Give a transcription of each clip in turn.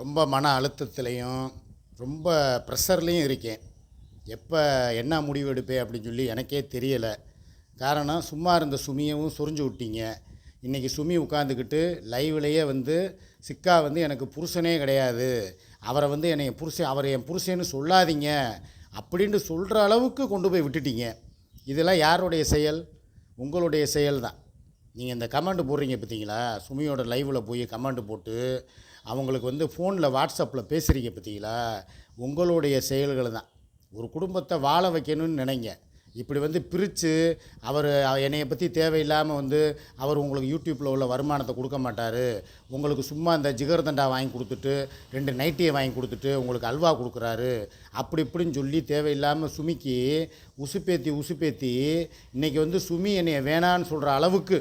ரொம்ப மன அழுத்தத்துலேயும் ரொம்ப ப்ரெஷர்லேயும் இருக்கேன். எப்போ என்ன முடிவு எடுப்பேன் அப்படின்னு சொல்லி எனக்கே தெரியலை. காரணம் சும்மா இருந்த சுமியவும் சொரிஞ்சு விட்டீங்க. இன்றைக்கி சுமி உட்காந்துக்கிட்டு லைவ்லேயே வந்து சிக்கா வந்து எனக்கு புருஷனே கிடையாது. அவரை வந்து என்னை புருஷன் அவரை என் புருஷன்னு சொல்லாதீங்க அப்படின்ட்டு சொல்கிற அளவுக்கு கொண்டு போய் விட்டுட்டீங்க. இதெல்லாம் யாருடைய செயல்? உங்களுடைய செயல் தான் நீங்கள் இந்த கமெண்ட் போடுறீங்க பார்த்தீங்களா சுமியோட லைவில் போய் கமெண்ட் போட்டு அவங்களுக்கு வந்து ஃபோனில் வாட்ஸ்அப்பில் பேசுகிறீங்க பார்த்தீங்களா? உங்களுடைய செயல்கள் தான். ஒரு குடும்பத்தை வாழ வைக்கணும்னு நினைங்க. இப்படி வந்து பிரித்து அவர் என்னையை பற்றி தேவையில்லாமல் வந்து அவர் உங்களுக்கு யூடியூப்பில் உள்ள வருமானத்தை கொடுக்க மாட்டார். உங்களுக்கு சும்மா இந்த ஜிகர்தண்டா வாங்கி கொடுத்துட்டு ரெண்டு நைட்டியை வாங்கி கொடுத்துட்டு உங்களுக்கு அல்வா கொடுக்குறாரு. அப்படி இப்படின்னு சொல்லி தேவையில்லாமல் சுமிக்கு உசுப்பேத்தி உசுப்பேத்தி இன்றைக்கி வந்து சுமி என்னைய வேணான்னு சொல்கிற அளவுக்கு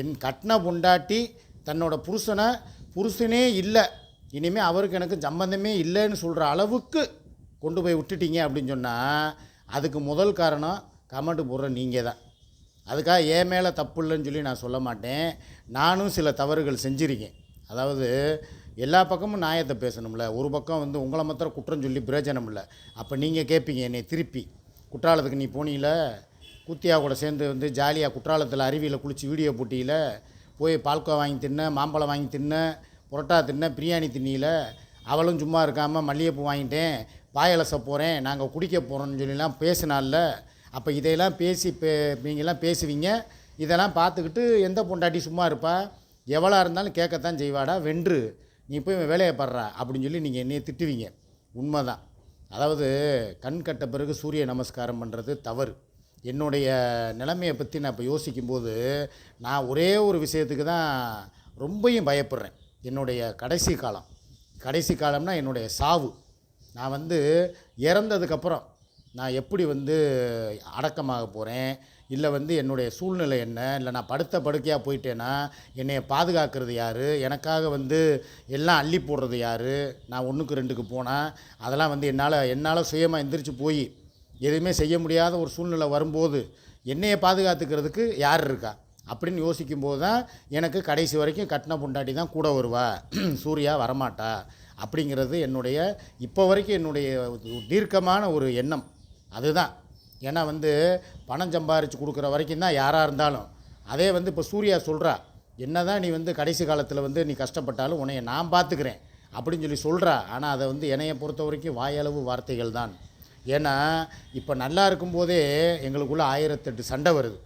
என் கட்டின பொண்டாட்டி தன்னோட புருஷனை புருஷனே இல்லை. இனிமேல் அவருக்கு எனக்கு சம்பந்தமே இல்லைன்னு சொல்கிற அளவுக்கு கொண்டு போய் விட்டுட்டீங்க அப்படின்னு சொன்னால் அதுக்கு முதல் காரணம் கமெண்ட் போடுற நீங்கள் தான். அதுக்காக ஏன் மேலே தப்பு இல்லைன்னு சொல்லி நான் சொல்ல மாட்டேன். நானும் சில தவறுகள் செஞ்சுருக்கேன். அதாவது எல்லா பக்கமும் நியாயத்தை பேசணும்ல. ஒரு பக்கம் வந்து உங்களை மாத்திரம் குற்றம் சொல்லி பிரயோஜனம் இல்லை அப்போ நீங்கள் கேட்பீங்க என்னை திருப்பி. குற்றாலத்துக்கு நீ போனீங்கள குத்தியா கூட சேர்ந்து வந்து ஜாலியாக குற்றாலத்தில் அருவியில் குளித்து வீடியோ போட்டியில் போய் பால்கோ வாங்கி தின்ன மாம்பழம் வாங்கி தின்ன புரோட்டா தின்ன பிரியாணி தின்னியில் அவளும் சும்மா இருக்காமல் மல்லிகைப்பூ வாங்கிட்டேன் பாயலச போகிறேன் நாங்கள் குடிக்க போகிறோம்னு சொல்லிலாம் பேசினால அப்போ இதையெல்லாம் பேசி பே நீங்கள்லாம் பேசுவீங்க. இதெல்லாம் பார்த்துக்கிட்டு எந்த பொண்டாட்டி சும்மா இருப்பா? எவ்வளோ இருந்தாலும் கேட்கத்தான் செய்வாடா வென்று. நீ போய் வேலையை படுறா அப்படின்னு சொல்லி நீங்கள் என்னைய திட்டுவீங்க. உண்மைதான். அதாவது கண் கட்ட பிறகு சூரிய நமஸ்காரம் பண்ணுறது தவறு. என்னுடைய நிலைமையை பற்றி நான் இப்போ யோசிக்கும்போது நான் ஒரே ஒரு விஷயத்துக்கு தான் ரொம்பையும் பயப்படுறேன். என்னுடைய கடைசி காலம். கடைசி காலம்னா என்னுடைய சாவு. நான் வந்து இறந்ததுக்கப்புறம் நான் எப்படி வந்து அடக்கமாக போகிறேன் இல்லை வந்து என்னுடைய சூழ்நிலை என்ன? இல்லை நான் படுத்த படுக்கையாக போயிட்டேன்னா என்னையை பாதுகாக்கிறது யார்? எனக்காக வந்து எல்லாம் அள்ளி போடுறது யார்? நான் ஒன்றுக்கு ரெண்டுக்கு போனால் அதெல்லாம் வந்து என்னால் என்னால் சுயமாக எந்திரிச்சு போய் எதுவுமே செய்ய முடியாத ஒரு சூழ்நிலை வரும்போது என்னையை பாதுகாத்துக்கிறதுக்கு யார் இருக்கா? அப்படின்னு யோசிக்கும்போது தான் எனக்கு கடைசி வரைக்கும் கட்டின பொண்டாட்டி தான் கூட வருவா. சூர்யா வரமாட்டா அப்படிங்கிறது என்னுடைய இப்போ வரைக்கும் என்னுடைய தீர்க்கமான ஒரு எண்ணம். அதுதான். ஏன்னா வந்து பணம் சம்பாரித்து கொடுக்குற வரைக்கும் தான் யாராக இருந்தாலும் அதே வந்து இப்போ சூர்யா சொல்கிறா என்ன தான் நீ வந்து கடைசி காலத்தில் வந்து நீ கஷ்டப்பட்டாலும் உன்னைய நான் பார்த்துக்கிறேன் அப்படின்னு சொல்லி சொல்கிறா ஆனால் அதை வந்து என்னையை பொறுத்த வரைக்கும் வாயளவு வார்த்தைகள் தான். ஏன்னா இப்போ நல்லா இருக்கும்போதே எங்களுக்குள்ளே ஆயிரத்தெட்டு சண்டை வருது.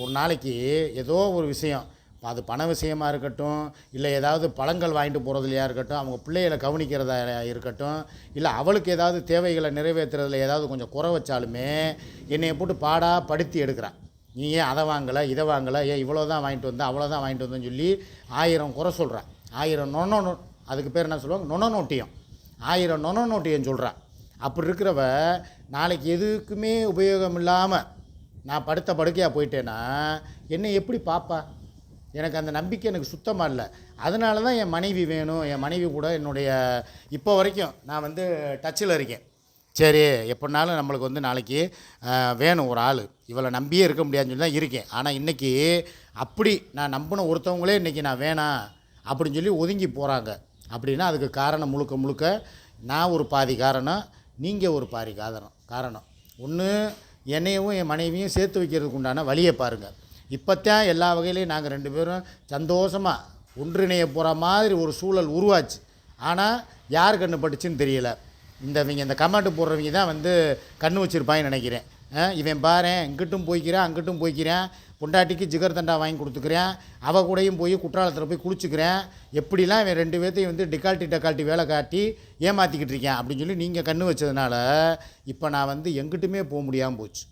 ஒரு நாளைக்கு ஏதோ ஒரு விஷயம். அது பண விஷயமா இருக்கட்டும் இல்லை ஏதாவது பழங்கள் வாங்கிட்டு போகிறதுலையா இருக்கட்டும் அவங்க பிள்ளைகளை கவனிக்கிறதா இருக்கட்டும் இல்லை அவளுக்கு ஏதாவது தேவைகளை நிறைவேற்றுறதுல ஏதாவது கொஞ்சம் குறை வச்சாலுமே என்னையை போட்டு பாடா படுத்தி எடுக்கிறான் நீ ஏன் அதை வாங்கலை இதை வாங்கலை ஏன் இவ்வளோ தான் வாங்கிட்டு வந்தேன் அவ்வளோ தான் வாங்கிட்டு வந்தேன்னு சொல்லி ஆயிரம் குறை சொல்கிறான் ஆயிரம் நொண்ண அதுக்கு பேர் என்ன சொல்லுவாங்க? நொண நோட்டியம் ஆயிரம் நொண நோட்டியம் சொல்கிறான் அப்படி இருக்கிறவ நாளைக்கு எதுக்குமே உபயோகம் இல்லாமல் நான் படுத்த படுக்கையாக போயிட்டேன்னா என்னை எப்படி பார்ப்பா எனக்கு அந்த நம்பிக்கை எனக்கு சுத்தமாக இல்லை. அதனால தான் என் மனைவி வேணும். என் மனைவி கூட என்னுடைய இப்போ வரைக்கும் நான் வந்து டச்சில் இருக்கேன். சரி எப்படினாலும் நம்மளுக்கு வந்து நாளைக்கு வேணும் ஒரு ஆள். இவளை நம்பியே இருக்க முடியாதுன்னு சொல்லி தான் இருக்கேன். ஆனால் இன்றைக்கி அப்படி நான் நம்பின ஒருத்தவங்களே இன்றைக்கி நான் வேணாம் அப்படின்னு சொல்லி ஒதுங்கி போகிறாங்க அப்படின்னா அதுக்கு காரணம் முழுக்க முழுக்க நான் ஒரு பாதி காரணம் நீங்கள் ஒரு பாரி காரணம். காரணம் ஒன்று என்னையவும் என் மனைவியும் சேர்த்து வைக்கிறதுக்கு உண்டான வழியை பாருங்கள் இப்போத்தான் எல்லா வகையிலையும் நாங்கள் ரெண்டு பேரும் சந்தோஷமாக ஒன்றிணைய போகிற மாதிரி ஒரு சூழல் உருவாச்சு. ஆனால் யார் கண்ணு பட்டுச்சுன்னு தெரியல. இந்த இவங்க இந்த கமெண்ட் போடுறவங்க தான் வந்து கண்ணு வச்சுருப்பாங்கன்னு நினைக்கிறேன். இவன் பாரு இங்கிட்டும் போய்க்கிறேன் அங்கிட்டும் போய்க்கிறேன். பொண்டாட்டிக்கு ஜிகர் தண்டா வாங்கி கொடுத்துக்கிறேன். அவள் கூடயும் போய் குற்றாலத்தில் போய் குளிச்சுக்கிறேன். எப்படிலாம் இவன் ரெண்டு பேர்த்தையும் வந்து டிகால்ட்டி டக்கால்ட்டி வேலை காட்டி ஏமாற்றிக்கிட்டு இருக்கேன் அப்படின்னு சொல்லி நீங்கள் கண்ணு வச்சதுனால இப்போ நான் வந்து எங்கிட்டுமே போக முடியாமல் போச்சு.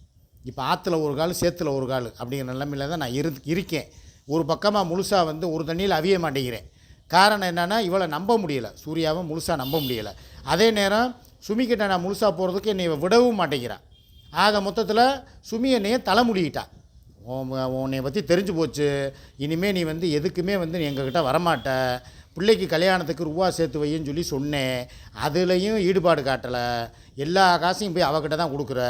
இப்போ ஆற்றுல ஒரு கால் சேத்துல ஒரு கால் அப்படிங்கிற நிலைமையில தான் நான் இரு இருக்கேன். ஒரு பக்கமாக முழுசாக வந்து ஒரு தண்ணியில் அவிய மாட்டேங்கிறேன். காரணம் என்னென்னா இவளை நம்ப முடியலை. சூர்யாவை முழுசாக நம்ப முடியலை. அதே நேரம் சுமிக்கிட்ட நான் முழுசாக போகிறதுக்கு என்னை விடவும் மாட்டேங்கிறான் ஆக மொத்தத்தில் சுமி என்னைய தலைமுடிக்கிட்டா உன்னை பற்றி தெரிஞ்சு போச்சு. இனிமேல் நீ வந்து எதுக்குமே வந்து நீ எங்ககிட்ட வரமாட்ட. பிள்ளைக்கு கல்யாணத்துக்கு ரூபா சேர்த்து வைன்னு சொல்லி சொன்னேன் அதுலேயும் ஈடுபாடு காட்டலை. எல்லா காசையும் போய் அவகிட்ட தான் கொடுக்குற.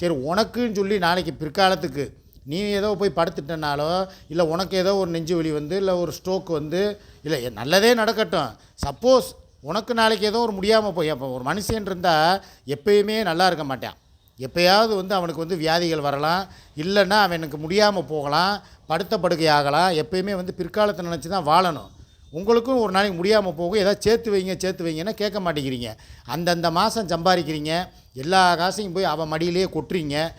சரி உனக்குன்னு சொல்லி நாளைக்கு பிற்காலத்துக்கு நீ ஏதோ போய் படுத்துட்டனாலோ இல்லை உனக்கு ஏதோ ஒரு நெஞ்சு வலி வந்து இல்லை ஒரு ஸ்ட்ரோக் வந்து இல்லை நல்லதே நடக்கட்டும். சப்போஸ் உனக்கு நாளைக்கு ஏதோ ஒரு முடியாமல் போய் அப்போ ஒரு மனுஷன் இருந்தால் எப்பயுமே நல்லா இருக்க மாட்டான். எப்பயாவது வந்து அவனுக்கு வந்து வியாதிகள் வரலாம். இல்லைன்னா அவனுக்கு முடியாமல் போகலாம். படுத்த படுக்கை ஆகலாம். எப்பயுமே வந்து பிற்காலத்தை நினச்சி தான் வாழணும். உங்களுக்கும் ஒரு நாளைக்கு முடியாமல் போகும். ஏதாவது சேர்த்து வைங்க சேர்த்து வைங்கன்னா கேட்க மாட்டேங்கிறீங்க. அந்தந்த மாதம் சம்பாதிக்கிறீங்க. எல்லா காசையும் போய் அவன் மடியிலேயே கொட்டுறீங்க.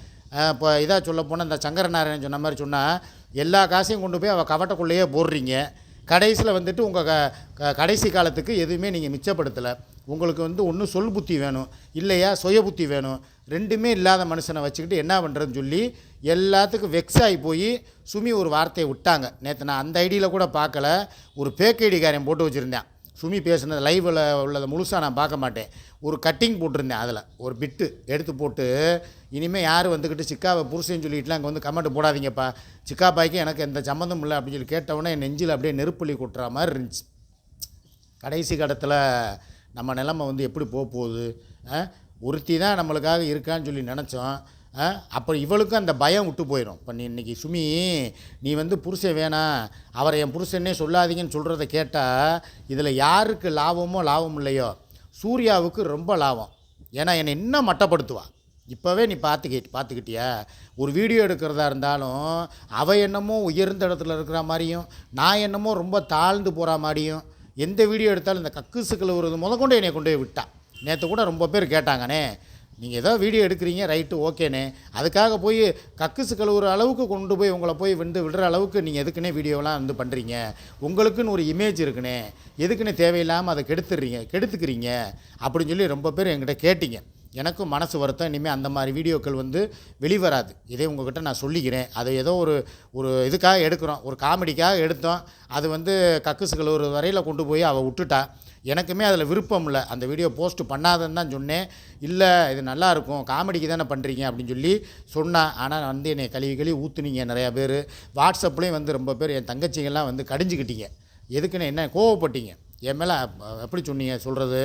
இப்போ இதாக சொல்ல போனால் இந்த சங்கரநாராயணன் சொன்ன மாதிரி சொன்னால் எல்லா காசையும் கொண்டு போய் அவள் கவட்டக்குள்ளேயே போடுறீங்க. கடைசியில் வந்துட்டு உங்கள் க க- கடைசி காலத்துக்கு எதுவுமே நீங்கள் மிச்சப்படுத்தலை. உங்களுக்கு வந்து ஒன்று சொல் புத்தி வேணும் இல்லையா சுய புத்தி வேணும். ரெண்டுமே இல்லாத மனுஷனை வச்சுக்கிட்டு என்ன பண்ணுறதுன்னு சொல்லி எல்லாத்துக்கும் வெக்ஸ் ஆகி போய் சுமி ஒரு வார்த்தையை விட்டாங்க. நேற்று நான் அந்த ஐடியில் கூட பார்க்கல. ஒரு பேக் காரியம் போட்டு வச்சுருந்தேன். சுமி பேசுனது லைவில் உள்ளதை முழுசாக நான் பார்க்க மாட்டேன். ஒரு கட்டிங் போட்டிருந்தேன் அதில். ஒரு பிட்டு எடுத்து போட்டு இனிமேல் யார் வந்துக்கிட்டு சிக்காவை புருஷன் சொல்லிட்டுலாம் அங்கே வந்து கமெண்ட் போடாதீங்கப்பா. சிக்கா பாய்க்கு எனக்கு எந்த சம்மந்தம் இல்லை அப்படின்னு சொல்லி கேட்டவொடனே என் நெஞ்சில் அப்படியே நெருப்புள்ளி கொட்டுற மாதிரி இருந்துச்சு. கடைசி கடத்தில் நம்ம நிலைமை வந்து எப்படி போக போகுது ஆ? ஒருத்தி தான் நம்மளுக்காக இருக்கான்னு சொல்லி நினச்சோம் ஆ? அப்புறம் இவளுக்கும் அந்த பயம் விட்டு போயிடும் இப்போ நீ இன்னைக்கு சுமி நீ வந்து புருஷன் வேணாம் அவரை என் புருஷன்னே சொல்லாதீங்கன்னு சொல்கிறத கேட்டால் இதில் யாருக்கு லாபமோ லாபம் இல்லையோ சூர்யாவுக்கு ரொம்ப லாபம் ஏன்னா என்னை இன்னும் மட்டப்படுத்துவா இப்போவே நீ பார்த்துக்கிட்டு பார்த்துக்கிட்டியா ஒரு வீடியோ எடுக்கிறதா இருந்தாலும் அவள் என்னமோ உயர்ந்த இடத்துல இருக்கிற மாதிரியும் நான் என்னமோ ரொம்ப தாழ்ந்து போகிற மாதிரியும் எந்த வீடியோ எடுத்தாலும் இந்த கக்குசு கழுவுறது முத கொண்டு என்னை கொண்டு போய் விட்டா. நேற்று கூட ரொம்ப பேர் கேட்டாங்கண்ணே நீங்கள் ஏதோ வீடியோ எடுக்கிறீங்க ரைட்டு ஓகேண்ணே. அதுக்காக போய் கக்குசு கழுவுற அளவுக்கு கொண்டு போய் உங்களை போய் வந்து விடுற அளவுக்கு நீங்கள் எதுக்குன்னே வீடியோலாம் வந்து பண்ணுறீங்க உங்களுக்குன்னு ஒரு இமேஜ் இருக்குண்ணே. எதுக்குன்னே தேவையில்லாமல் அதை கெடுத்துடுறீங்க கெடுத்துக்கிறீங்க? அப்படின்னு சொல்லி ரொம்ப பேர் என்கிட்ட கேட்டீங்க. எனக்கும் மனசு வருத்தம் இனிமேல் அந்த மாதிரி வீடியோக்கள் வந்து வெளிவராது. இதே உங்ககிட்ட நான் சொல்லிக்கிறேன். அது ஏதோ ஒரு ஒரு இதுக்காக எடுக்கிறோம் ஒரு காமெடிக்காக எடுத்தோம். அது வந்து கக்குசுகள் ஒரு வரையில் கொண்டு போய் அவள் விட்டுட்டா. எனக்குமே அதில் விருப்பம் இல்லை. அந்த வீடியோ போஸ்ட் பண்ணாதன்னு தான் சொன்னேன். இல்லை இது நல்லாயிருக்கும் காமெடிக்கு தானே பண்ணுறீங்க அப்படின்னு சொல்லி சொன்னேன் ஆனால் வந்து என்னை கழுவி கழுவி ஊற்றுனீங்க நிறையா பேர். வாட்ஸ்அப்லேயும் வந்து ரொம்ப பேர் என் தங்கச்சிங்கெல்லாம் வந்து கடிஞ்சிக்கிட்டீங்க. எதுக்குன்னு என்ன கோவப்பட்டீங்க? என் மேலே எப்படி சொன்னீங்க சொல்கிறது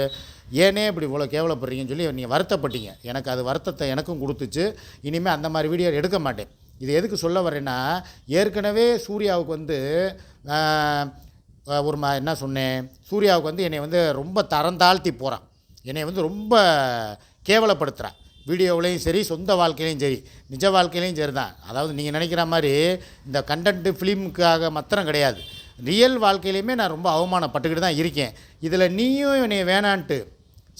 ஏனே இப்படி இவ்வளோ கேவலப்படுறீங்கன்னு சொல்லி நீங்கள் வருத்தப்பட்டீங்க. எனக்கு அது வருத்தத்தை எனக்கும் கொடுத்துச்சு. இனிமேல் அந்த மாதிரி வீடியோ எடுக்க மாட்டேன். இது எதுக்கு சொல்ல வரேன்னா ஏற்கனவே சூர்யாவுக்கு வந்து ஒரு மா என்ன சொன்னேன்? சூர்யாவுக்கு வந்து என்னை வந்து ரொம்ப தரம் தாழ்த்தி போகிறான் என்னை வந்து ரொம்ப கேவலப்படுத்துகிறான் வீடியோவிலையும் சரி சொந்த வாழ்க்கையிலையும் சரி நிஜ வாழ்க்கையிலையும் சரி தான் அதாவது நீங்கள் நினைக்கிற மாதிரி இந்த கண்டென்ட்டு ஃபிலிமுக்காக மாத்திரம் கிடையாது. ரியல் வாழ்க்கையிலையுமே நான் ரொம்ப அவமானப்பட்டுக்கிட்டு தான் இருக்கேன். இதில் நீயும் என்னை வேணான்ட்டு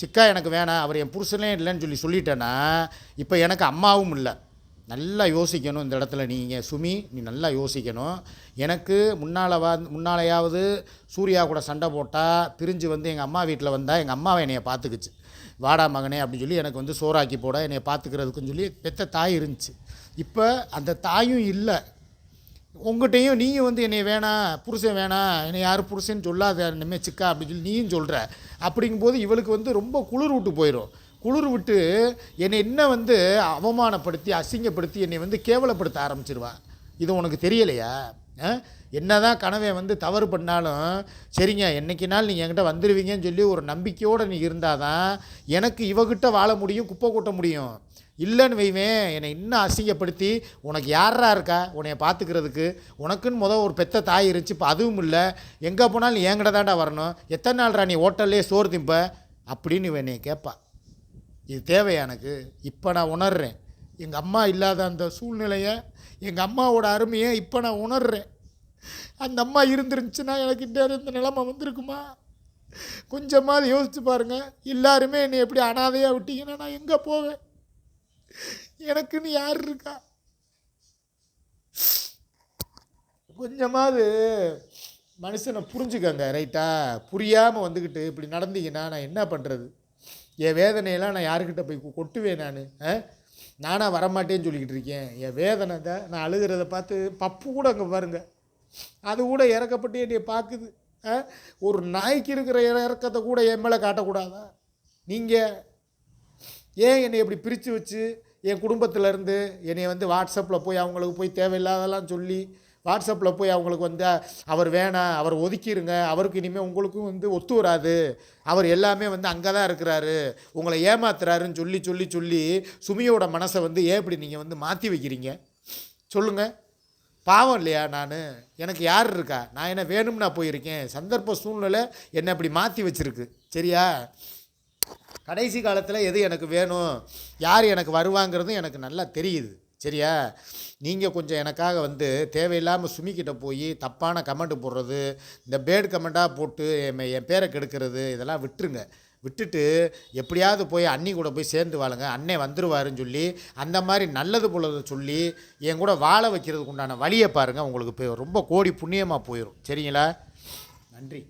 சிக்கா எனக்கு வேணாம் அவர் என் புருஷனே இல்லைன்னு சொல்லி சொல்லிட்டேன்னா இப்போ எனக்கு அம்மாவும் இல்லை. நல்லா யோசிக்கணும் இந்த இடத்துல நீங்கள் சுமி நீ நல்லா யோசிக்கணும். எனக்கு முன்னால் வா முன்னாலையாவது சூர்யா கூட சண்டை போட்டால் பிரிஞ்சு வந்து எங்கள் அம்மா வீட்டில் வந்தால் எங்கள் அம்மாவை என்னையை பார்த்துக்குச்சு வாடா மகனே அப்படின்னு சொல்லி எனக்கு வந்து சோறாக்கி போட என்னை பார்த்துக்கிறதுக்குன்னு சொல்லி பெத்த தாய் இருந்துச்சு. இப்போ அந்த தாயும் இல்லை. உங்கள்கிட்டையும் நீயும் வந்து என்னை வேணாம் புருஷன் வேணாம் என்னை யாரும் புருஷன் சொல்லாத இனிமேல் சிக்கா அப்படின்னு சொல்லி நீயும் சொல்கிற அப்படிங்கும்போது இவளுக்கு வந்து ரொம்ப குளிர் விட்டு போயிடும் குளிர் விட்டு என்னை என்ன வந்து அவமானப்படுத்தி அசிங்கப்படுத்தி என்னை வந்து கேவலப்படுத்த ஆரம்பிச்சிருவா. இது உனக்கு தெரியலையா? என்ன தான் கனவை வந்து தவறு பண்ணாலும் சரிங்க என்னைக்குனாலும் நீங்கள் என்கிட்ட வந்துடுவீங்கன்னு சொல்லி ஒரு நம்பிக்கையோடு நீ இருந்தால் தான் எனக்கு இவகிட்ட வாழ முடியும் குப்பை கூட்ட முடியும். இல்லைன்னு வைவேன் என்னை இன்னும் அசிங்கப்படுத்தி உனக்கு யாரா இருக்கா? உன்னைய பார்த்துக்கிறதுக்கு உனக்குன்னு முத ஒரு பெத்த தாய் இருந்துச்சு இப்போ அதுவும் இல்லை. எங்கே போனாலும் என்கிட்ட தாண்டா வரணும். எத்தனை நாள்ரா நீ ஹோட்டல்லே சோறு திம்ப? அப்படின்னு இவன் என்னை கேட்பா இது தேவையா எனக்கு? இப்போ நான் உணர்றேன். எங்கள் அம்மா இல்லாத அந்த சூழ்நிலையை எங்கள் அம்மாவோட அருமையை இப்போ நான் உணர்றேன். அந்த அம்மா இருந்துருந்துச்சுன்னா எனக்கு இந்த இந்த நிலைமை வந்திருக்குமா? கொஞ்சமாவது யோசித்து பாருங்கள் எல்லாருமே என்னை எப்படி அனாதையாக விட்டீங்கன்னா நான் எங்கே போவேன்? எனக்குன்னு யார் இருக்கா? கொஞ்சமாவது மனுஷனை புரிஞ்சுக்கங்க ரைட்டா? புரியாமல் வந்துக்கிட்டு இப்படி நடந்தீங்கன்னா நான் என்ன பண்ணுறது என் வேதனையெல்லாம் நான் யாருக்கிட்ட போய் கொட்டுவேன் நான்? நானாக வரமாட்டேன்னு சொல்லிக்கிட்டு இருக்கேன். என் வேதனை தான் நான் அழுகிறத பார்த்து பப்பு கூட அங்கே பாருங்க. அது கூட இறக்கப்பட்டு என்னை பார்க்குது. ஆ? ஒரு நாய்க்கு இருக்கிற இற- இறக்கத்தை கூட என் மேலே காட்டக்கூடாதா? நீங்கள் ஏன் என்னை இப்படி பிரித்து வச்சு என் குடும்பத்திலேருந்து என்னை வந்து வாட்ஸ்அப்பில் போய் அவங்களுக்கு போய் தேவையில்லாதெல்லாம் சொல்லி வாட்ஸ்அப்பில் போய் அவங்களுக்கு வந்து அவர் வேணாம் அவர் ஒதுக்கிருங்க அவருக்கு இனிமேல் உங்களுக்கும் வந்து ஒத்து வராது. அவர் எல்லாமே வந்து அங்கே தான் இருக்கிறாரு. உங்களை ஏமாத்துறாருன்னு சொல்லி சொல்லி சொல்லி சுமியோட மனசை வந்து ஏன் இப்படி நீங்கள் வந்து மாற்றி வைக்கிறீங்க? சொல்லுங்கள் பாவம் இல்லையா நான்? எனக்கு யார் இருக்கா? நான் என்ன வேணும்னா போயிருக்கேன். சந்தர்ப்ப சூழ்நிலை என்னை அப்படி மாற்றி வச்சுருக்கு. சரியா? கடைசி காலத்தில் எது எனக்கு வேணும்? யார் எனக்கு வருவாங்கிறது எனக்கு நல்லா தெரியுது. சரியா? நீங்கள் கொஞ்சம் எனக்காக வந்து தேவையில்லாமல் சுமிக்கிட்ட போய் தப்பான கமெண்ட் போடுறது இந்த பேட் கமெண்ட்டாக போட்டு என் என் பேரை கெடுக்கிறது இதெல்லாம் விட்டுருங்க. விட்டுட்டு எப்படியாவது போய் அண்ணி கூட போய் சேர்ந்து வாழுங்க அண்ணே வந்துடுவாருன்னு சொல்லி அந்த மாதிரி நல்லது போலதை சொல்லி என் கூட வாழ வைக்கிறதுக்கு உண்டான வழியை பாருங்கள் உங்களுக்கு போய் ரொம்ப கோடி புண்ணியமாக போயிடும் சரிங்களா? நன்றி.